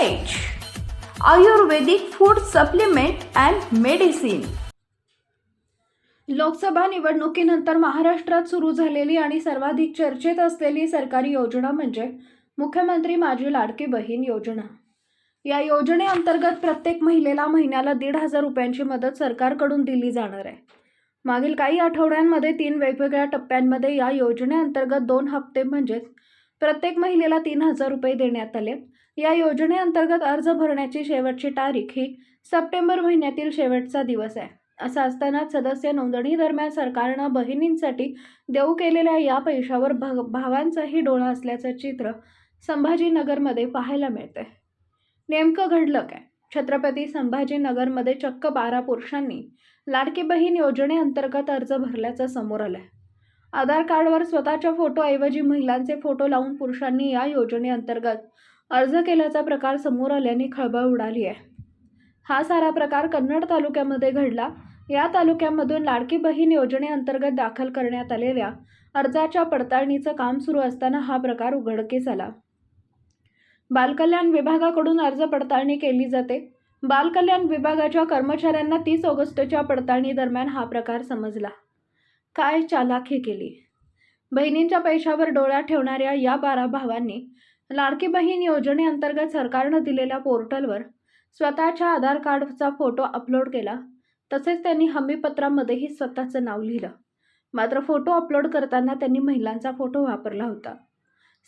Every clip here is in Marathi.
Ayurvedic food supplement and medicine Lok Sabha निवडणुकीनंतर महाराष्ट्रात सुरू झालेली आणि सर्वाधिक चर्चेत असलेली सरकारी योजना म्हणजे मुख्यमंत्री माझी लाडकी बहीण योजना. या योजनेअंतर्गत प्रत्येक महिलेला महिन्याला दीड हजार रुपयांची मदत सरकारकडून दिली जाणार आहे. मागील काही आठवड्यांमध्ये तीन वेगवेगळ्या टप्प्यांमध्ये या योजनेअंतर्गत दोन हप्ते म्हणजेच प्रत्येक महिलेला तीन हजार रुपये देण्यात आले. या योजनेअंतर्गत अर्ज भरण्याची शेवटची तारीख ही सप्टेंबर महिन्यातील शेवटचा दिवस आहे. असं असतानाच सदस्य नोंदणी दरम्यान सरकारनं बहिणींसाठी देऊ केलेल्या या पैशावर भ भावांचाही डोळा असल्याचं चित्र संभाजीनगरमध्ये पाहायला मिळतंय. नेमकं घडलं काय? छत्रपती संभाजीनगरमध्ये चक्क बारा पुरुषांनी लाडकी बहीण योजनेअंतर्गत अर्ज भरल्याचं समोर आलं आहे आधार कार्डवर स्वतःच्या फोटोऐवजी महिलांचे फोटो लावून पुरुषांनी या योजनेअंतर्गत अर्ज केल्याचा प्रकार समोर आल्याने खळबळ उडाली आहे. हा सारा प्रकार कन्नड तालुक्यामध्ये घडला. या तालुक्यामधून लाडकी बहीण योजनेअंतर्गत दाखल करण्यात आलेल्या अर्जाच्या पडताळणीचं काम सुरू असताना हा प्रकार उघडकीस आला. बालकल्याण विभागाकडून अर्ज पडताळणी केली जाते. बालकल्याण विभागाच्या कर्मचाऱ्यांना तीस ऑगस्टच्या पडताळणी दरम्यान हा प्रकार समजला. काय चालाखी केली? बहिणींच्या पैशावर डोळा ठेवणाऱ्या या बारा भावांनी लाडकी बहीण योजनेअंतर्गत सरकारनं दिलेल्या पोर्टलवर स्वतःच्या आधार कार्डचा फोटो अपलोड केला. तसेच त्यांनी हमीपत्रामध्येही स्वतःचं नाव लिहिलं. मात्र फोटो अपलोड करताना त्यांनी महिलांचा फोटो वापरला होता.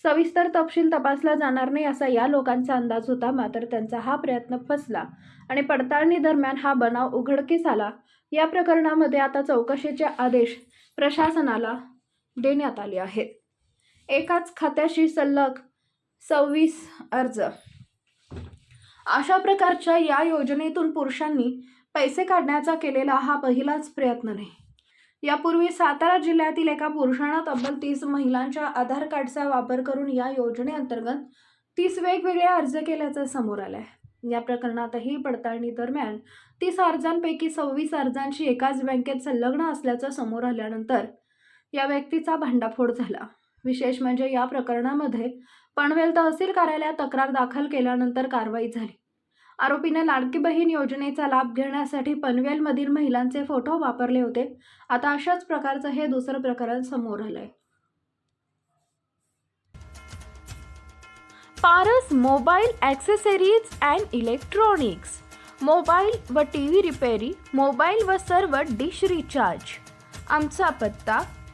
सविस्तर तपशील तपासला जाणार नाही असा या लोकांचा अंदाज होता मात्र त्यांचा हा प्रयत्न फसला आणि पडताळणी दरम्यान हा बनाव उघडकीस आला. या प्रकरणामध्ये आता चौकशीचे आदेश प्रशासनाला देण्यात आले आहेत. एकाच खात्याशी सल्लग सव्वीस अर्ज. अशा प्रकारच्या या योजनेतून पुरुषांनी पैसे काढण्याचा केलेला हा पहिलाच प्रयत्न नाही. यापूर्वी सातारा जिल्ह्यातील एका पुरुषानं तब्बल तीस महिलांच्या आधार कार्डचा वापर करून या योजनेअंतर्गत तीस वेगवेगळे अर्ज केल्याचं समोर आलंय. या प्रकरणातही पडताळणी दरम्यान तीस अर्जांपैकी सव्वीस अर्जांची एकाच बँकेत संलग्न असल्याचं समोर आल्यानंतर या व्यक्तीचा भांडाफोड झाला. विशेष म्हणजे या प्रकरणामध्ये पनवेल तहसील कार्यालयात तक्रार दाखल केल्यानंतर कारवाई झाली. आरोपीने लाडकी बहीण योजनेचा लाभ घेण्यासाठी पनवेलमधील महिलांचे फोटो वापरले होते. आता अशाच प्रकारचं हे दुसरं प्रकरण समोर आलंय. Paras mobile accessories and electronics. Mobile व टी व्ही रिपेरी मोबाईल व सर्व डिश रिचार्ज. आमचा पत्ता